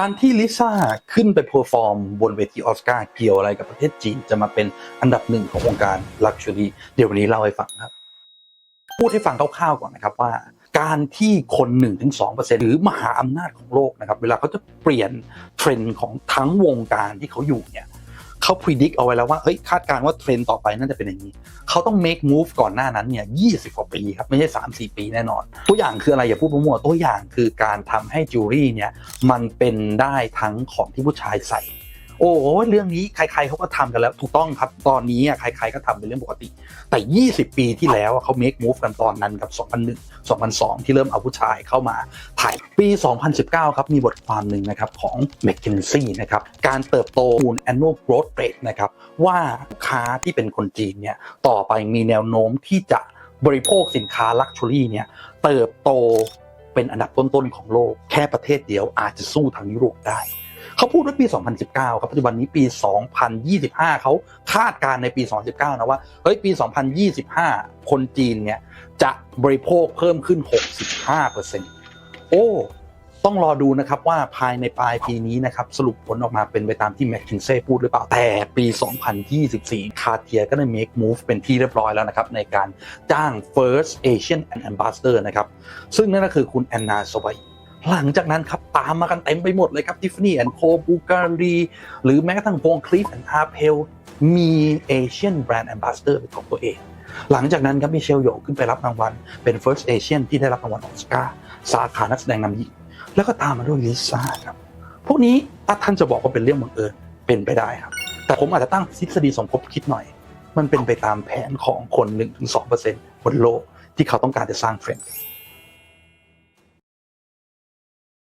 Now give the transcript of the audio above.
การที่ลิซ่าขึ้นไปเพอร์ฟอร์มบนเวทีออสการ์เกี่ยวอะไรกับประเทศจีนจะมาเป็นอันดับหนึ่งของวงการลักชัวรี่เดี๋ยววันนี้เล่าให้ฟังครับ พูดให้ฟังคร่าวๆก่อนนะครับว่าการที่คน1-2%หรือมหาอำนาจของโลกนะครับ เวลาเขาจะเปลี่ยนเทรนด์ของทั้งวงการที่เขาอยู่เนี่ย เขาพิจิตเอาไว้แล้วว่าเฮ้ยคาดการณ์ว่าเทรนต่อไปน่าจะเป็นอย่างนี้ เขาต้อง make move ก่อนหน้านั้นเนี่ย20กว่าปีครับไม่ใช่ 3-4 ปีแน่นอน ตัวอย่างคืออะไรอย่าพูดมั่วๆตัวอย่างคือการทำให้จิวเวลรี่เนี่ยมันเป็นได้ทั้งของที่ผู้ชายใส่ โอ้โหเรื่องนี้ใครๆเขาก็ทำกันแล้ว ถูกต้องครับตอนนี้อะใครๆก็ทำเป็นเรื่องปกติ แต่ 20 ปีที่แล้วเขา make move กันตอนนั้นกับ 2001 2002 ที่เริ่มเอาผู้ชายเข้ามาถ่ายปี 2019 ครับมีบทความหนึ่งนะครับของ McKinsey นะครับการเติบโตมูล annual growth rate นะครับว่าลูกค้าที่เป็นคนจีนเนี่ยต่อไปมีแนวโน้มที่จะบริโภคสินค้าลักชัวรี่เนี่ยเติบโตเป็นอันดับต้นๆของโลก แค่ประเทศเดียวอาจจะสู้ทางยุโรปได้ เขาพูดว่าปี 2019 ครับปัจจุบันนี้ปี 2025 เขาคาดการในปี 2019 นะว่าเฮ้ยปี 2025 คนจีนเนี่ยจะบริโภคเพิ่มขึ้น 65%โอ้ต้องรอดูนะครับว่าภายในปลายปีนี้นะครับสรุปผลออกมาเป็นไปตามที่ m c k i n s e y พูดหรือเปล่า แต่ปี 2024 คาเทียก็ได้ make move เป็นที่เรียบร้อยแล้วนะครับในการจ้าง First Asian Ambassador นะครับซึ่งนั่นก็คือคุณแอนนาสวัย หลังจากนั้นครับตามมากันเต็มไปหมดเลยครับ Tiffany and Co. Bulgari หรือแม้กระทั่งวง Cliff and Arpel มี Asian Brand Ambassador เป็นของตัวเอง หลังจากนั้นครับมิเชลโยขึ้นไปรับรางวัลเป็น First Asian ที่ได้รับรางวัลออสการ์สาขานักแสดงนำหญิงแล้วก็ตามมาด้วยลิซ่าครับพวกนี้ถ้าท่านจะบอกว่าเป็นเรื่องบังเอิญเป็นไปได้ครับ แต่ผมอาจจะตั้งทฤษฎีสมคบคิดหน่อย มันเป็นไปตามแผนของคน1-2%บนโลกที่เขาต้องการจะสร้างเทรนด์